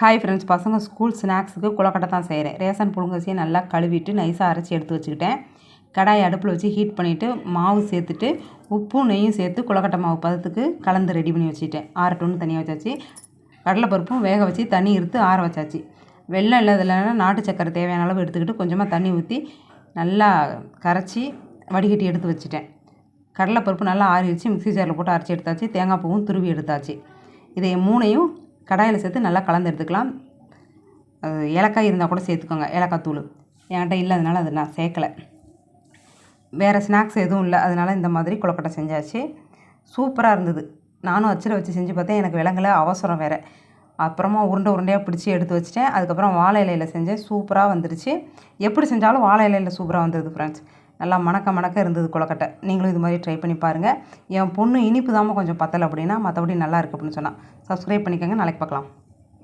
Hi friends பசங்க school ஸ்நாக்ஸுக்கு குளக்கட்டை தான் செய்கிறேன் ரேஷன் புழுங்கரிசியை நல்லா கழுவிட்டு நைஸாக அரைச்சி எடுத்து வச்சுக்கிட்டேன். கடாயை அடுப்பில் வச்சு ஹீட் பண்ணிவிட்டு மாவு சேர்த்துட்டு உப்பும் நெய்யும் சேர்த்து குளக்கட்டை மாவு பதத்துக்கு கலந்து ரெடி பண்ணி வச்சுக்கிட்டேன். ஆறட்டும்னு தனியாக வச்சாச்சு. கடலைப்பருப்பும் வேக வச்சு தண்ணி இருத்து ஆற வச்சாச்சு. வெள்ளம் இல்லாததுலனா நாட்டு சக்கரை தேவையான அளவு எடுத்துக்கிட்டு கொஞ்சமாக தண்ணி ஊற்றி நல்லா கரைச்சி வடிகட்டி எடுத்து வச்சுட்டேன். கடலைப்பருப்பு நல்லா ஆறிடுச்சு மிக்ஸி ஜாரில் போட்டு அரைச்சி எடுத்தாச்சு. தேங்காய் பூவும் துருவி எடுத்தாச்சு. இதை மூணையும் கடாயில் சேர்த்து நல்லா கலந்து எடுத்துக்கலாம். அது ஏலக்காய் இருந்தால் கூட சேர்த்துக்கோங்க ஏலக்காய் தூள். என்கிட்ட இல்லை அதனால் அது நான் சேர்க்கலை. வேறு ஸ்நாக்ஸ் எதுவும் இல்லை அதனால் இந்த மாதிரி கொழுக்கட்டை செஞ்சாச்சு. சூப்பராக இருந்தது. நானும் அச்சில் வச்சு செஞ்சு பார்த்தேன் எனக்கு விலங்கலை அவசரம் வேறு. அப்புறமா உருண்டை உருண்டையாக பிடிச்சி எடுத்து வச்சுட்டேன். அதுக்கப்புறம் வாழை இலையில் செஞ்சேன் சூப்பராக வந்துருச்சு. எப்படி செஞ்சாலும் வாழை இலையில் சூப்பராக வந்துடுது ஃப்ரெண்ட்ஸ் நல்லா மணக்க மணக்க இருந்தது கொலக்கட்டை நீங்களும் இது மாதிரி ட்ரை பண்ணி பாருங்கள் என் பொண்ணு இனிப்பு தாமல் கொஞ்சம் பத்தலை அப்படின்னா மற்றபடி நல்லா இருக்குது அப்படின்னு சொன்னால் சப்ஸ்கிரைப் பண்ணிக்கோங்க. நாளைக்கு பார்க்கலாம்.